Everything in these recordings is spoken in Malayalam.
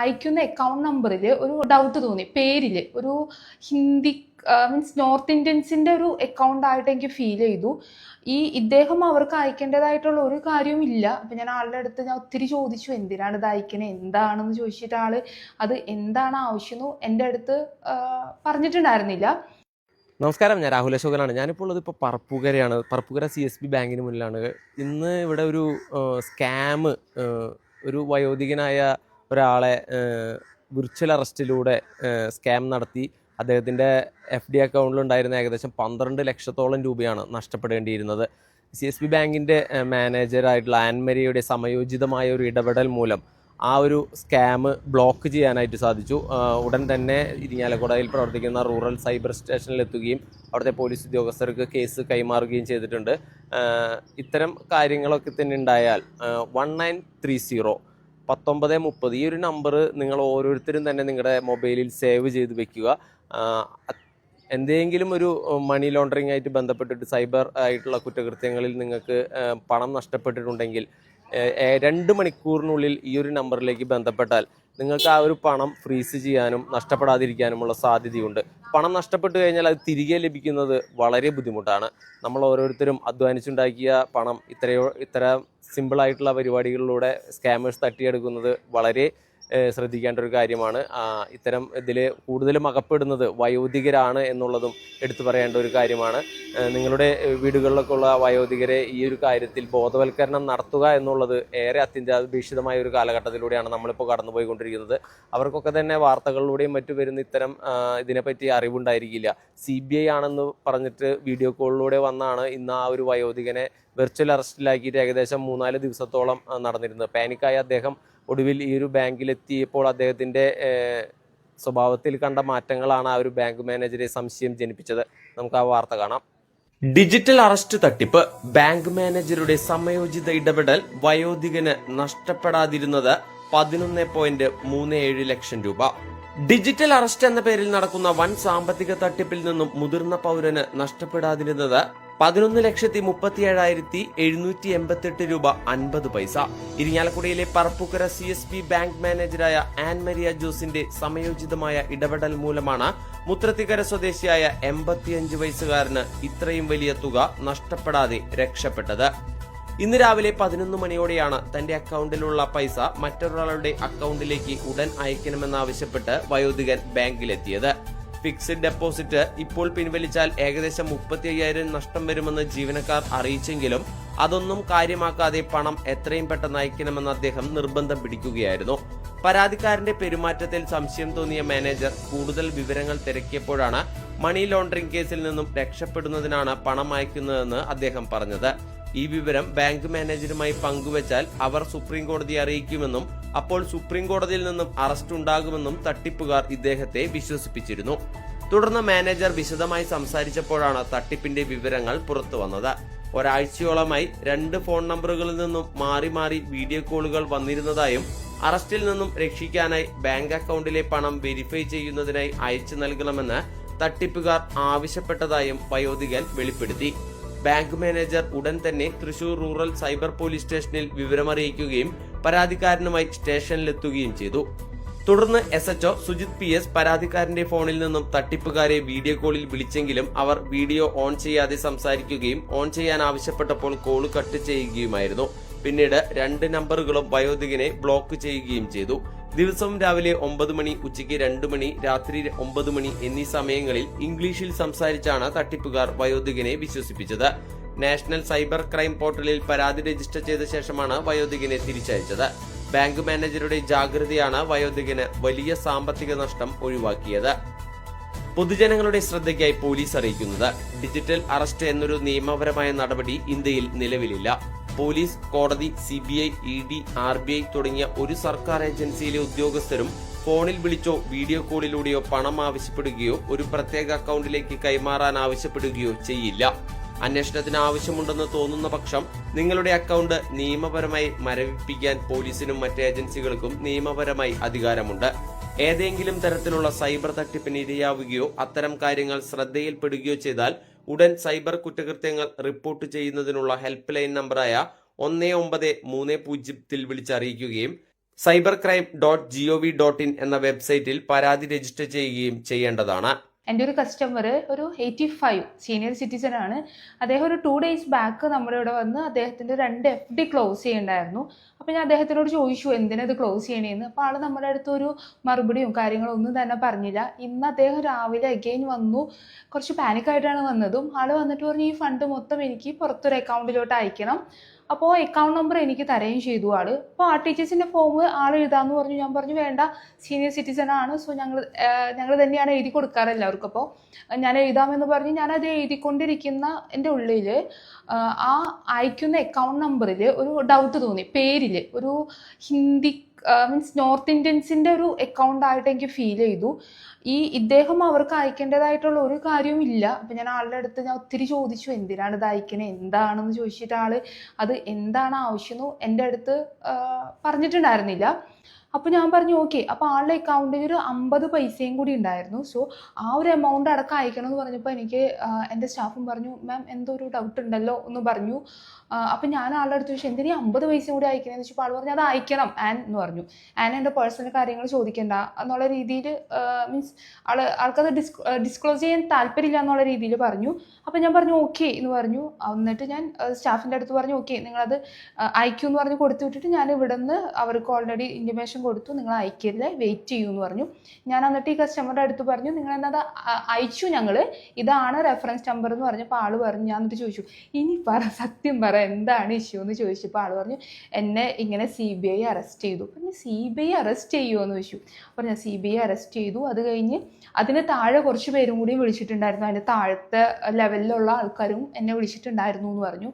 അയക്കുന്ന അക്കൗണ്ട് നമ്പറിൽ ഒരു ഡൗട്ട് തോന്നി. പേരിൽ ഒരു ഹിന്ദി മീൻസ് നോർത്ത് ഇന്ത്യൻസിന്റെ ഒരു അക്കൗണ്ട് ആയിട്ട് എനിക്ക് ഫീൽ ചെയ്തു. ഈ ഇദ്ദേഹം അവർക്ക് അയക്കേണ്ടതായിട്ടുള്ള ഒരു കാര്യവും ഇല്ല. അപ്പം ഞാൻ ആളുടെ അടുത്ത് ഞാൻ ഒത്തിരി ചോദിച്ചു എന്തിനാണ് ഇത് അയക്കണേ? എന്താണെന്ന് ചോദിച്ചിട്ട് ആൾ അത് എന്താണ് ആവശ്യം എന്റെ അടുത്ത് പറഞ്ഞിട്ടുണ്ടായിരുന്നില്ല. നമസ്കാരം. ഞാൻ രാഹുൽ അശോകനാണ്. ഞാനിപ്പോൾ ഉള്ളത് ഇപ്പോൾ പറപ്പുകരയാണ്. പറപ്പുകര സി എസ് ബി ബാങ്കിന് മുന്നിലാണ്. ഇന്ന് ഇവിടെ ഒരു സ്കാം ഒരു വയോധികനായ ഒരാളെ വിർച്വൽ അറസ്റ്റിലൂടെ സ്കാം നടത്തി. അദ്ദേഹത്തിന്റെ എഫ് ഡി അക്കൗണ്ടിലുണ്ടായിരുന്ന ഏകദേശം പന്ത്രണ്ട് ലക്ഷത്തോളം രൂപയാണ് നഷ്ടപ്പെടേണ്ടിയിരുന്നത്. സി എസ് ബി ബാങ്കിന്റെ മാനേജറായിട്ടുള്ള ആൻമരിയുടെ സമയോചിതമായ ഒരു ഇടപെടൽ മൂലം ആ ഒരു സ്കാം ബ്ലോക്ക് ചെയ്യാനായിട്ട് സാധിച്ചു. ഉടൻ തന്നെ ഇരിങ്ങാലക്കുടയിൽ പ്രവർത്തിക്കുന്ന റൂറൽ സൈബർ സ്റ്റേഷനിൽ എത്തുകയും അവിടുത്തെ പോലീസ് ഉദ്യോഗസ്ഥർക്ക് കേസ് കൈമാറുകയും ചെയ്തിട്ടുണ്ട്. ഇത്തരം കാര്യങ്ങളൊക്കെ തന്നെ ഉണ്ടായാൽ വൺ നയൻ ത്രീ സീറോ പത്തൊമ്പത് മുപ്പത് ഈ ഒരു നമ്പർ നിങ്ങൾ ഓരോരുത്തരും തന്നെ നിങ്ങളുടെ മൊബൈലിൽ സേവ് ചെയ്ത് വെക്കുക. എന്തെങ്കിലും ഒരു മണി ലോണ്ടറിങ് ആയിട്ട് ബന്ധപ്പെട്ടിട്ട് സൈബർ ആയിട്ടുള്ള കുറ്റകൃത്യങ്ങളിൽ നിങ്ങൾക്ക് പണം നഷ്ടപ്പെട്ടിട്ടുണ്ടെങ്കിൽ രണ്ട് മണിക്കൂറിനുള്ളിൽ ഈ ഒരു നമ്പറിലേക്ക് ബന്ധപ്പെട്ടാൽ നിങ്ങൾക്ക് ആ ഒരു പണം ഫ്രീസ് ചെയ്യാനും നഷ്ടപ്പെടാതിരിക്കാനുമുള്ള സാധ്യതയുണ്ട്. പണം നഷ്ടപ്പെട്ടു കഴിഞ്ഞാൽ അത് തിരികെ ലഭിക്കുന്നത് വളരെ ബുദ്ധിമുട്ടാണ്. നമ്മൾ ഓരോരുത്തരും അധ്വാനിച്ചുണ്ടാക്കിയ പണം ഇത്രയോ ഇത്ര സിമ്പിളായിട്ടുള്ള പരിപാടികളിലൂടെ സ്കാമേഴ്സ് തട്ടിയെടുക്കുന്നത് വളരെ ശ്രദ്ധിക്കേണ്ട ഒരു കാര്യമാണ്. ഇത്തരം ഇതിൽ കൂടുതലും അകപ്പെടുന്നത് വയോധികരാണ് എന്നുള്ളതും എടുത്തു പറയേണ്ട ഒരു കാര്യമാണ്. നിങ്ങളുടെ വീടുകളിലൊക്കെ ഉള്ള വയോധികരെ ഈ ഒരു കാര്യത്തിൽ ബോധവൽക്കരണം നടത്തുക എന്നുള്ളത് ഏറെ അത്യന്താപേക്ഷിതമായ ഒരു കാലഘട്ടത്തിലൂടെയാണ് നമ്മളിപ്പോൾ കടന്നുപോയിക്കൊണ്ടിരിക്കുന്നത്. അവർക്കൊക്കെ തന്നെ വാർത്തകളിലൂടെയും മറ്റു വരുന്ന ഇത്തരം ഇതിനെപ്പറ്റി അറിവുണ്ടായിരിക്കില്ല. സി ബി ഐ ആണെന്ന് പറഞ്ഞിട്ട് വീഡിയോ കോളിലൂടെ വന്നാണ് ഇന്ന് ആ ഒരു വയോധികനെ വെർച്വൽ അറസ്റ്റിലാക്കിയിട്ട് ഏകദേശം മൂന്നാൽ ദിവസത്തോളം നടന്നിരുന്നത്. പാനിക്കായ അദ്ദേഹം ഒടുവിൽ ഈ ഒരു ബാങ്കിലെത്തിയപ്പോൾ അദ്ദേഹത്തിന്റെ സ്വഭാവത്തിൽ കണ്ട മാറ്റങ്ങളാണ് ആ ഒരു ബാങ്ക് മാനേജറെ സംശയം ജനിപ്പിച്ചത്. നമുക്ക് ആ വാർത്ത കാണാം. ഡിജിറ്റൽ അറസ്റ്റ് തട്ടിപ്പ്. ബാങ്ക് മാനേജറുടെ സമയോചിത ഇടപെടൽ വയോധികന് നഷ്ടപ്പെടാതിരുന്നത് പതിനൊന്ന് പോയിന്റ് മൂന്ന് ഏഴ് ലക്ഷം രൂപ. ഡിജിറ്റൽ അറസ്റ്റ് എന്ന പേരിൽ നടക്കുന്ന വൻ സാമ്പത്തിക തട്ടിപ്പിൽ നിന്നും മുതിർന്ന പൗരന് നഷ്ടപ്പെടാതിരുന്നത് പതിനൊന്ന് ലക്ഷത്തി മുപ്പത്തി ഏഴായിരത്തി എഴുന്നൂറ്റി എൺപത്തെട്ട് രൂപ അൻപത് പൈസ. ഇരിങ്ങാലക്കുടയിലെ Parappukkara C S B bank മാനേജരായ Ann Maria ജോസിന്റെ സമയോചിതമായ ഇടപെടൽ മൂലമാണ് മുത്രത്തിക്കര സ്വദേശിയായ എൺപത്തിയഞ്ച് വയസ്സുകാരന് ഇത്രയും വലിയ തുക നഷ്ടപ്പെടാതെ രക്ഷപ്പെട്ടത്. ഇന്ന് രാവിലെ പതിനൊന്ന് മണിയോടെയാണ് തന്റെ അക്കൗണ്ടിലുള്ള പൈസ മറ്റൊരാളുടെ അക്കൗണ്ടിലേക്ക് ഉടൻ അയക്കണമെന്നാവശ്യപ്പെട്ട് വയോധികൻ ബാങ്കിലെത്തിയത്. ഫിക്സഡ് ഡെപ്പോസിറ്റ് ഇപ്പോൾ പിൻവലിച്ചാൽ ഏകദേശം മുപ്പത്തി അയ്യായിരം നഷ്ടം വരുമെന്ന് ജീവനക്കാർ അറിയിച്ചെങ്കിലും അതൊന്നും കാര്യമാക്കാതെ പണം എത്രയും പെട്ടെന്ന് അയക്കണമെന്ന് അദ്ദേഹം നിർബന്ധം പിടിക്കുകയായിരുന്നു. പരാതിക്കാരന്റെ പെരുമാറ്റത്തിൽ സംശയം തോന്നിയ മാനേജർ കൂടുതൽ വിവരങ്ങൾ തിരക്കിയപ്പോഴാണ് മണി ലോണ്ടറിംഗ് കേസിൽ നിന്നും രക്ഷപ്പെടുന്നതിനാണ് പണം അയക്കുന്നതെന്ന് അദ്ദേഹം പറഞ്ഞത്. ഈ വിവരം ബാങ്ക് മാനേജരുമായി പങ്കുവച്ചാൽ അവർ സുപ്രീം കോടതിയെ അറിയിക്കുമെന്നും അപ്പോൾ സുപ്രീം കോടതിയിൽ നിന്നും അറസ്റ്റ് ഉണ്ടാകുമെന്നും തട്ടിപ്പുകാർ ഇദ്ദേഹത്തെ വിശ്വസിപ്പിച്ചിരുന്നു. തുടർന്ന് മാനേജർ വിശദമായി സംസാരിച്ചപ്പോഴാണ് തട്ടിപ്പിന്റെ വിവരങ്ങൾ പുറത്തുവന്നത് ഒരാഴ്ചയോളമായി രണ്ട് ഫോൺ നമ്പറുകളിൽ നിന്നും മാറി മാറി വീഡിയോ കോളുകൾ വന്നിരുന്നതായും അറസ്റ്റിൽ നിന്നും രക്ഷിക്കാനായി ബാങ്ക് അക്കൗണ്ടിലെ പണം വെരിഫൈ ചെയ്യുന്നതിനായി അയച്ചു നൽകണമെന്ന് തട്ടിപ്പുകാർ ആവശ്യപ്പെട്ടതായും വയോധികൻ വെളിപ്പെടുത്തി. ബാങ്ക് മാനേജർ ഉടൻ തന്നെ തൃശൂർ റൂറൽ സൈബർ പോലീസ് സ്റ്റേഷനിൽ വിവരമറിയിക്കുകയും പരാതിക്കാരനുമായി സ്റ്റേഷനിലെത്തുകയും ചെയ്തു. തുടർന്ന് S H O Sujith P S പരാതിക്കാരന്റെ ഫോണിൽ നിന്നും തട്ടിപ്പുകാരെ വീഡിയോ കോളിൽ വിളിച്ചെങ്കിലും അവർ വീഡിയോ ഓൺ ചെയ്യാതെ സംസാരിക്കുകയും ഓൺ ചെയ്യാൻ ആവശ്യപ്പെട്ടപ്പോൾ കോൾ കട്ട് ചെയ്യുകയുമായിരുന്നു. പിന്നീട് രണ്ട് നമ്പറുകളും വയോധികനെ ബ്ലോക്ക് ചെയ്യുകയും ചെയ്തു. ദിവസവും രാവിലെ ഒമ്പത് മണി ഉച്ചയ്ക്ക് രണ്ട് മണി രാത്രി ഒമ്പത് മണി എന്നീ സമയങ്ങളിൽ ഇംഗ്ലീഷിൽ സംസാരിച്ചാണ് തട്ടിപ്പുകാർ വയോധികനെ വിശ്വസിപ്പിച്ചത്. നാഷണൽ സൈബർ ക്രൈം പോർട്ടലിൽ പരാതി രജിസ്റ്റർ ചെയ്ത ശേഷമാണ് വയോധികനെ തിരിച്ചയച്ചത്. ബാങ്ക് മാനേജറുടെ ജാഗ്രതയാണ് വയോധികന് വലിയ സാമ്പത്തിക നഷ്ടം ഒഴിവാക്കിയത്. പൊതുജനങ്ങളുടെ ശ്രദ്ധയ്ക്കായി പോലീസ് അറിയിക്കുന്നത്. ഡിജിറ്റൽ അറസ്റ്റ് എന്നൊരു നിയമപരമായ നടപടി ഇന്ത്യയിൽ നിലവിലില്ല. പോലീസ് കോടതി C B I E D R B I തുടങ്ങിയ ഒരു സർക്കാർ ഏജൻസിയിലെ ഉദ്യോഗസ്ഥരും ഫോണിൽ വിളിച്ചോ വീഡിയോ കോളിലൂടെയോ പണം ആവശ്യപ്പെടുകയോ ഒരു പ്രത്യേക അക്കൗണ്ടിലേക്ക് കൈമാറാൻ ആവശ്യപ്പെടുകയോ ചെയ്യില്ല. അന്വേഷണത്തിന് ആവശ്യമുണ്ടെന്ന് തോന്നുന്ന പക്ഷം നിങ്ങളുടെ അക്കൗണ്ട് നിയമപരമായി മരവിപ്പിക്കാൻ പോലീസിനും മറ്റ് ഏജൻസികൾക്കും നിയമപരമായി അധികാരമുണ്ട്. ഏതെങ്കിലും തരത്തിലുള്ള സൈബർ തട്ടിപ്പിന് ഇരയാവുകയോ അത്തരം കാര്യങ്ങൾ ശ്രദ്ധയിൽപ്പെടുകയോ ചെയ്താൽ ഉടൻ സൈബർ കുറ്റകൃത്യങ്ങൾ റിപ്പോർട്ട് ചെയ്യുന്നതിനുള്ള ഹെൽപ്പ് ലൈൻ നമ്പറായ ഒന്ന് ഒമ്പത് മൂന്ന് പൂജ്യത്തിൽ വിളിച്ചറിയിക്കുകയും cyber crime dot G O V dot in എന്ന വെബ്സൈറ്റിൽ പരാതി രജിസ്റ്റർ ചെയ്യുകയും ചെയ്യേണ്ടതാണ്. എന്റെ ഒരു കസ്റ്റമർ ഒരു എയ്റ്റി ഫൈവ് സീനിയർ സിറ്റിസൺ ആണ്. അദ്ദേഹം ഒരു ടു ഡേയ്സ് ബാക്ക് നമ്മുടെ ഇവിടെ വന്ന് അദ്ദേഹത്തിന്റെ രണ്ട് എഫ് ഡി ക്ലോസ് ചെയ്യണ്ടായിരുന്നു. അപ്പോൾ ഞാൻ അദ്ദേഹത്തിനോട് ചോദിച്ചു എന്തിനത് ക്ലോസ് ചെയ്യണേന്ന്? അപ്പോൾ ആൾ നമ്മുടെ അടുത്ത് ഒരു മറുപടിയും കാര്യങ്ങളും ഒന്നും തന്നെ പറഞ്ഞില്ല. ഇന്ന് അദ്ദേഹം രാവിലെ അഗെയിൻ വന്നു. കുറച്ച് പാനിക്കായിട്ടാണ് വന്നതും. ആൾ വന്നിട്ട് പറഞ്ഞു ഈ ഫണ്ട് മൊത്തം എനിക്ക് പുറത്തൊരു അക്കൗണ്ടിലോട്ട് അയക്കണം. അപ്പോൾ അക്കൗണ്ട് നമ്പർ എനിക്ക് തരുകയും ചെയ്തു ആൾ. അപ്പോൾ ആർ ടി ടി എസിന്റെ ഫോം ആൾ എഴുതാമെന്ന് പറഞ്ഞു. ഞാൻ പറഞ്ഞു വേണ്ട സീനിയർ സിറ്റിസൺ ആണ്. സോ ഞങ്ങൾ ഞങ്ങൾ തന്നെയാണ് എഴുതി കൊടുക്കാറ് എല്ലാവർക്കും. അപ്പോൾ ഞാൻ എഴുതാമെന്ന് പറഞ്ഞ്. ഞാനത് എഴുതിക്കൊണ്ടിരിക്കുന്ന എന്റെ ഉള്ളിൽ ആ അയക്കുന്ന അക്കൗണ്ട് നമ്പറിൽ ഒരു ഡൗട്ട് തോന്നി. പേരിൽ ഒരു ഹിന്ദി മീൻസ് നോർത്ത് ഇന്ത്യൻസിന്റെ ഒരു അക്കൗണ്ട് ആയിട്ട് എനിക്ക് ഫീൽ ചെയ്തു. ഈ ഇദ്ദേഹം അവർക്ക് അയക്കേണ്ടതായിട്ടുള്ള ഒരു കാര്യവും ഇല്ല. അപ്പം ഞാൻ ആളുടെ അടുത്ത് ഞാൻ ഒത്തിരി ചോദിച്ചു എന്തിനാണ് ഇത് അയക്കണേ? എന്താണെന്ന് ചോദിച്ചിട്ട് ആൾ അത് എന്താണ് ആവശ്യമെന്ന് എന്റെ അടുത്ത് പറഞ്ഞിട്ടുണ്ടായിരുന്നില്ല. അപ്പോൾ ഞാൻ പറഞ്ഞു ഓക്കെ അപ്പോൾ ആളുടെ അക്കൗണ്ടിൽ ഒരു അമ്പത് പൈസയും കൂടി ഉണ്ടായിരുന്നു. സോ ആ ഒരു എമൗണ്ട് അടക്കം അയക്കണം എന്ന് പറഞ്ഞപ്പോൾ എനിക്ക് എന്റെ സ്റ്റാഫും പറഞ്ഞു മാം എന്തോ ഒരു ഡൗട്ട് ഉണ്ടല്ലോ? എന്ന് പറഞ്ഞു. അപ്പോൾ ഞാൻ ആളുടെ അടുത്ത് ചോദിച്ചു എന്തിനാ അമ്പത് പൈസ കൂടി അയക്കണമെന്ന് വെച്ചപ്പോൾ ആൾ പറഞ്ഞു അത് അയക്കണം. ആൻ എന്ന് പറഞ്ഞു. ആൻ എന്റെ പേഴ്സണൽ കാര്യങ്ങൾ ചോദിക്കണ്ട എന്നുള്ള രീതിയിൽ മീൻസ് ആൾ ആൾക്കത് ഡിസ് ഡിസ്ക്ലോസ് ചെയ്യാൻ താല്പര്യമില്ല എന്നുള്ള രീതിയിൽ പറഞ്ഞു. അപ്പോൾ ഞാൻ പറഞ്ഞു ഓക്കെ എന്ന് പറഞ്ഞു. എന്നിട്ട് ഞാൻ സ്റ്റാഫിന്റെ അടുത്ത് പറഞ്ഞു ഓക്കെ നിങ്ങളത് അയക്കൂ എന്ന് പറഞ്ഞ് കൊടുത്തു വിട്ടിട്ട് ഞാൻ ഇവിടെ നിന്ന് അവർക്ക് ഓൾറെഡി ഇന്റിമേഷൻ കൊടുത്തു നിങ്ങൾ അയക്കില്ല വെയിറ്റ് ചെയ്യൂ എന്ന് പറഞ്ഞു. ഞാൻ എന്നിട്ട് ഈ കസ്റ്റമറുടെ അടുത്ത് പറഞ്ഞു നിങ്ങൾ എന്നത് അയച്ചു ഞങ്ങൾ ഇതാണ് റെഫറൻസ് നമ്പർ എന്ന് പറഞ്ഞപ്പോൾ ആൾ പറഞ്ഞു ഞാൻ എന്നിട്ട് ചോദിച്ചു. ഇനി പറ സത്യം പറ എന്താണ് ഇഷ്യൂ എന്ന് ചോദിച്ചപ്പോൾ ആൾ പറഞ്ഞു എന്നെ ഇങ്ങനെ സി ബി ഐ അറസ്റ്റ് ചെയ്തു. പറഞ്ഞു സി ബി ഐ അറസ്റ്റ് ചെയ്യുമോ എന്ന് ചോദിച്ചു. പറഞ്ഞു സി ബി ഐ അറസ്റ്റ് ചെയ്തു. അത് കഴിഞ്ഞ് അതിന് താഴെ കുറച്ച് പേരും കൂടി വിളിച്ചിട്ടുണ്ടായിരുന്നു. അതിന്റെ താഴത്തെ ലെവലിലുള്ള ആൾക്കാരും എന്നെ വിളിച്ചിട്ടുണ്ടായിരുന്നു എന്ന് പറഞ്ഞു.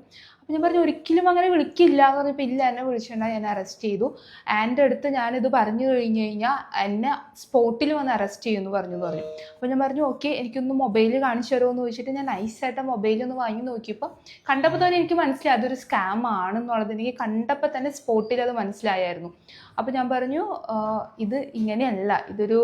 അപ്പോൾ ഞാൻ പറഞ്ഞു ഒരിക്കലും അങ്ങനെ വിളിക്കില്ല എന്ന് പറഞ്ഞപ്പോൾ ഇല്ല എന്നെ വിളിച്ചിട്ടുണ്ടായി ഞാൻ അറസ്റ്റ് ചെയ്തു. ആന്റെ അടുത്ത് ഞാനിത് പറഞ്ഞു കഴിഞ്ഞ് കഴിഞ്ഞാൽ എന്നെ സ്പോട്ടിൽ വന്ന് അറസ്റ്റ് ചെയ്യുമെന്ന് പറഞ്ഞു പറഞ്ഞു. അപ്പോൾ ഞാൻ പറഞ്ഞു ഓക്കെ എനിക്കൊന്ന് മൊബൈൽ കാണിച്ചു തരുമോ എന്ന് ചോദിച്ചിട്ട് ഞാൻ നൈസായിട്ട് മൊബൈൽ ഒന്ന് വാങ്ങി നോക്കിയപ്പോൾ കണ്ടപ്പോൾ തന്നെ എനിക്ക് മനസ്സിലായി അതൊരു സ്കാം ആണെന്നുള്ളത് എനിക്ക് കണ്ടപ്പോൾ തന്നെ സ്പോട്ടിൽ അത് മനസ്സിലായായിരുന്നു. അപ്പോൾ ഞാൻ പറഞ്ഞു ഇത് ഇങ്ങനെയല്ല ഇതൊരു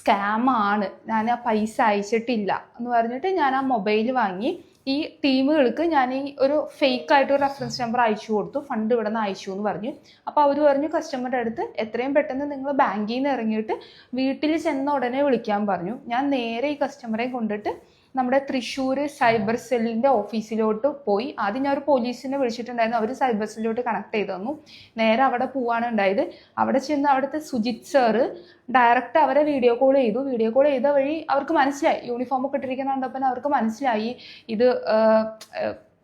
സ്കാമാണ് ഞാൻ ആ പൈസ അയച്ചിട്ടില്ല എന്ന് പറഞ്ഞിട്ട് ഞാൻ ആ മൊബൈൽ വാങ്ങി ഈ ടീമുകൾക്ക് ഞാൻ ഈ ഒരു ഫേക്ക് ആയിട്ട് ഒരു റെഫറൻസ് നമ്പർ അയച്ചു കൊടുത്തു. ഫണ്ട് ഇവിടെ നിന്ന് അയച്ചു എന്ന് പറഞ്ഞു. അപ്പോൾ അവർ പറഞ്ഞു കസ്റ്റമറുടെ അടുത്ത് എത്രയും പെട്ടെന്ന് നിങ്ങൾ ബാങ്കിൽ നിന്ന് ഇറങ്ങിയിട്ട് വീട്ടിൽ ചെന്ന ഉടനെ വിളിക്കാൻ പറഞ്ഞു. ഞാൻ നേരെ ഈ കസ്റ്റമറെ കൊണ്ടിട്ട് നമ്മുടെ തൃശ്ശൂർ സൈബർ സെല്ലിന്റെ ഓഫീസിലോട്ട് പോയി. ആദ്യം ഞാൻ ഒരു പോലീസിനെ വിളിച്ചിട്ടുണ്ടായിരുന്നു. അവർ സൈബർ സെല്ലിലോട്ട് കണക്ട് ചെയ്ത് തന്നു. നേരെ അവിടെ പോവാണ് ഉണ്ടായത്. അവിടെ ചെന്ന് അവിടുത്തെ സുജിത് സാറ് ഡയറക്റ്റ് അവരെ വീഡിയോ കോൾ ചെയ്തു. വീഡിയോ കോൾ ചെയ്ത വഴി അവർക്ക് മനസ്സിലായി. യൂണിഫോം ഒക്കെ ഇട്ടിരിക്കുന്ന കണ്ടപ്പോൾ അവർക്ക് മനസ്സിലായി. ഇത്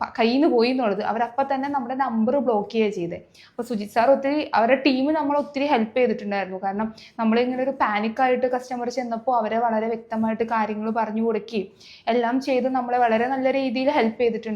കയ്യിൽ നിന്ന് പോയി എന്നുള്ളത്. അവരപ്പം തന്നെ നമ്മുടെ നമ്പർ ബ്ലോക്ക് ചെയ്യുക ചെയ്തത് അപ്പോൾ സുജിത് സാർ ഒത്തിരി അവരുടെ ടീം നമ്മൾ ഒത്തിരി ഹെൽപ്പ് ചെയ്തിട്ടുണ്ടായിരുന്നു. കാരണം നമ്മളിങ്ങനെ ഒരു പാനിക്കായിട്ട് കസ്റ്റമർ ചെന്നപ്പോൾ അവരെ വളരെ വ്യക്തമായിട്ട് കാര്യങ്ങൾ പറഞ്ഞു കൊടുക്കുകയും എല്ലാം ചെയ്ത് നമ്മളെ വളരെ നല്ല രീതിയിൽ ഹെൽപ്പ് ചെയ്തിട്ടുണ്ട്